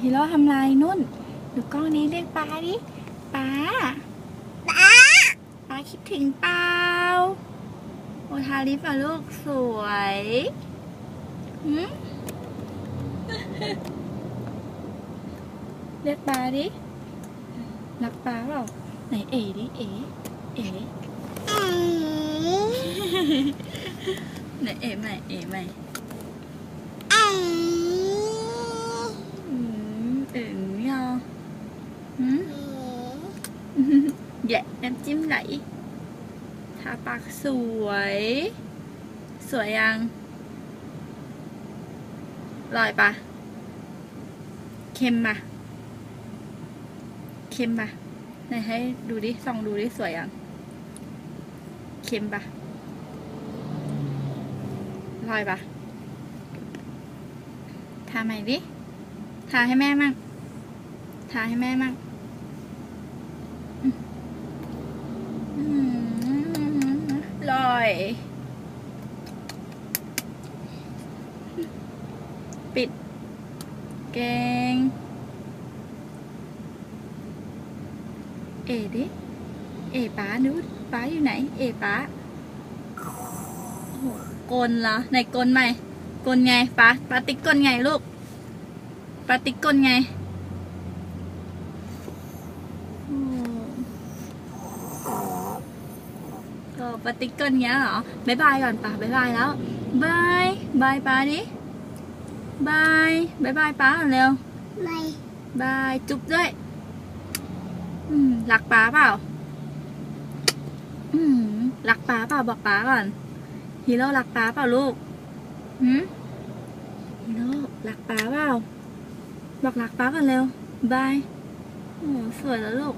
ฮีโร่ทำลายนุ่น ดูกล้องนี้เรียกป้าดิป้าป้าป้าคิดถึงเปล่าโอทาลิปอะลูกสวยหืมเรียกป้าดิรักป้าเปล่าไหนเอ๋ดิเอ๋เอ๋อืมไหนเอ๋ใหม่เอ๋ใหม่ อืม อืมเอ๋ไม่เอาหืม อืม แยะน้ำจิ้มไหลทาปากสวย สวยยังอร่อยปะเค็มปะเค็มปะไหนให้ดูดิส่องดูดิสวยยังเค็มปะอร่อยปะทาใหม่ดิทาให้แม่มั่งทาให้แม่มั่ง อืม อร่อยปิดเกง เอดิเอป้าดูป้าอยู่ไหน เอป้าโอ้โหกลเหรอไหนกลใหม่กลไงป้าป้าติ๊กกลไงลูกป้าติ๊กกลไงโอ้ ก็ ปาติ๊กเกิลเงี้ยเหรอบายบายก่อนป่ะบายบายแล้วบายบายป้าดิบายบายบายป้าก่อนเร็วไม่บายจุ๊บด้วยอืมรักป้าเปล่าอืมรักป้าเปล่าบอกป้าก่อนฮีโร่รักป้าเปล่าลูกหืมฮีโร่รักป้าเปล่าบอกรักป้าก่อนเร็วบายโอ้สวยแล้วลูก